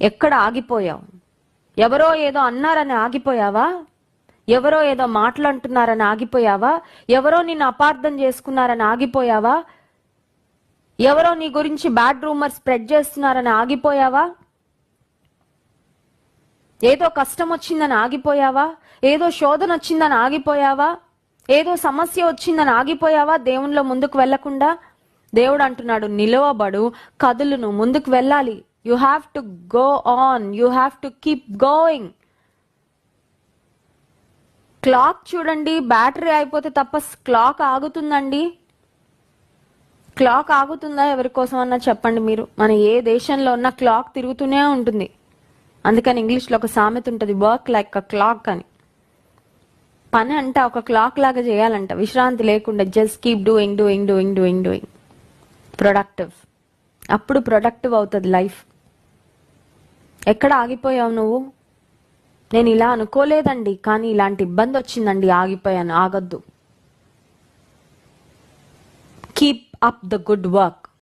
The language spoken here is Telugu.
ఎక్కడ ఆగిపోయావు? ఎవరో ఏదో అన్నారని ఆగిపోయావా? ఎవరో ఏదో మాట్లాంటున్నారని ఆగిపోయావా? ఎవరో నిన్ను అపార్థం చేసుకున్నారని ఆగిపోయావా? ఎవరో నీ గురించి బ్యాడ్ రూమర్ స్ప్రెడ్ చేస్తున్నారని ఆగిపోయావా? ఏదో కష్టం వచ్చిందని ఆగిపోయావా? ఏదో శోధన వచ్చిందని ఆగిపోయావా? ఏదో సమస్య వచ్చిందని ఆగిపోయావా దేవునిలో ముందుకు వెళ్ళకుండా? దేవుడు అంటున్నాడు నిలవబడు కదులును ముందుకు వెళ్ళాలి. You have to go on you have to keep going clock చూడండి బ్యాటరీ అయిపోతే తప్ప క్లాక్ ఆగుతుందండి. క్లాక్ ఆగుతుందా ఎవరి కోసం అన్నా చెప్పండి మీరు. మన ఏ దేశంలో ఉన్న క్లాక్ తిరుగుతూనే ఉంటుంది. అందుకని ఇంగ్లీష్లో ఒక సామెత ఉంటుంది వర్క్ లైక్ అ క్లాక్ అని. పని అంట ఒక క్లాక్ లాగా చేయాలంట. విశ్రాంతి లేకుండా just keep doing doing doing doing doing productive అప్పుడు ప్రొడక్టివ్ అవుతుంది లైఫ్ ఎక్కడ ఆగిపోయావు నువ్వు? నేను ఇలా అనుకోలేదండి కానీ ఇలాంటి ఇబ్బంది వచ్చిందండి ఆగిపోయాను ఆగద్దు. Keep up the good work